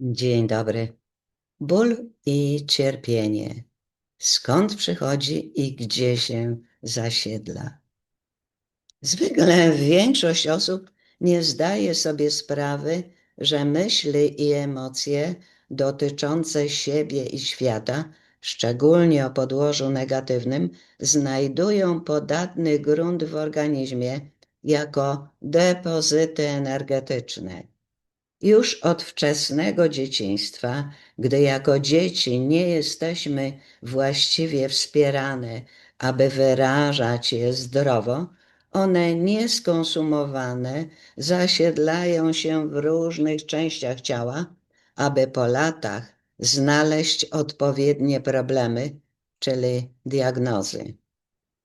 Dzień dobry. Ból i cierpienie. Skąd przychodzi i gdzie się zasiedla? Zwykle większość osób nie zdaje sobie sprawy, że myśli i emocje dotyczące siebie i świata, szczególnie o podłożu negatywnym, znajdują podatny grunt w organizmie jako depozyty energetyczne. Już od wczesnego dzieciństwa, gdy jako dzieci nie jesteśmy właściwie wspierane, aby wyrażać je zdrowo, one nieskonsumowane zasiedlają się w różnych częściach ciała, aby po latach znaleźć odpowiednie problemy, czyli diagnozy.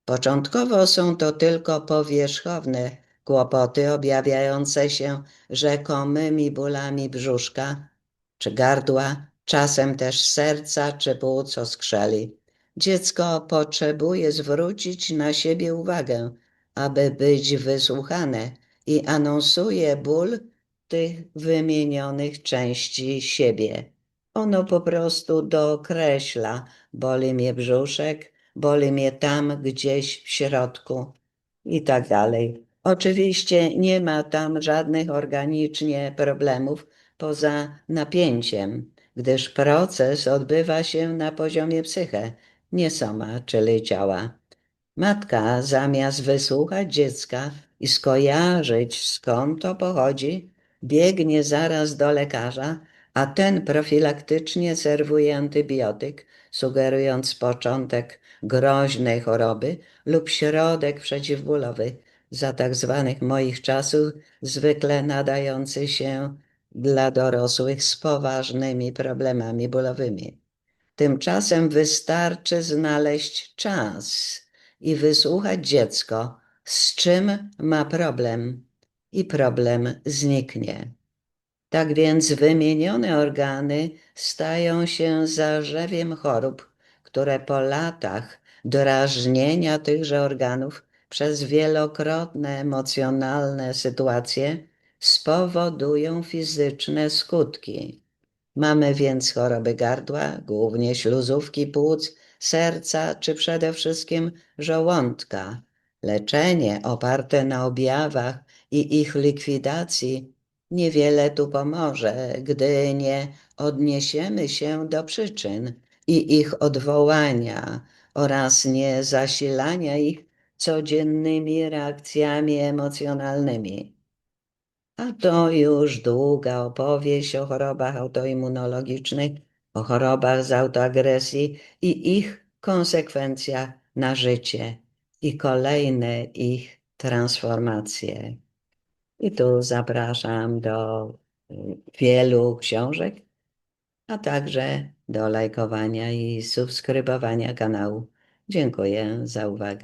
Początkowo są to tylko powierzchowne kłopoty objawiające się rzekomymi bólami brzuszka czy gardła, czasem też serca czy płuc oskrzeli. Dziecko potrzebuje zwrócić na siebie uwagę, aby być wysłuchane i anonsuje ból tych wymienionych części siebie. Ono po prostu dokreśla, boli mnie brzuszek, boli mnie tam gdzieś w środku i tak dalej. Oczywiście nie ma tam żadnych organicznie problemów poza napięciem, gdyż proces odbywa się na poziomie psyche, nie soma, czyli ciała. Matka zamiast wysłuchać dziecka i skojarzyć skąd to pochodzi, biegnie zaraz do lekarza, a ten profilaktycznie serwuje antybiotyk, sugerując początek groźnej choroby lub środek przeciwbólowy, za tak zwanych moich czasów zwykle nadający się dla dorosłych z poważnymi problemami bólowymi. Tymczasem wystarczy znaleźć czas i wysłuchać dziecko, z czym ma problem, i problem zniknie. Tak więc wymienione organy stają się zarzewiem chorób, które po latach drażnienia tychże organów przez wielokrotne emocjonalne sytuacje spowodują fizyczne skutki. Mamy więc choroby gardła, głównie śluzówki płuc, serca czy przede wszystkim żołądka. Leczenie oparte na objawach i ich likwidacji niewiele tu pomoże, gdy nie odniesiemy się do przyczyn i ich odwołania oraz nie zasilania ich codziennymi reakcjami emocjonalnymi. A to już długa opowieść o chorobach autoimmunologicznych, o chorobach z autoagresji i ich konsekwencjach na życie i kolejne ich transformacje. I tu zapraszam do y, wielu książek, a także do lajkowania i subskrybowania kanału. Dziękuję za uwagę.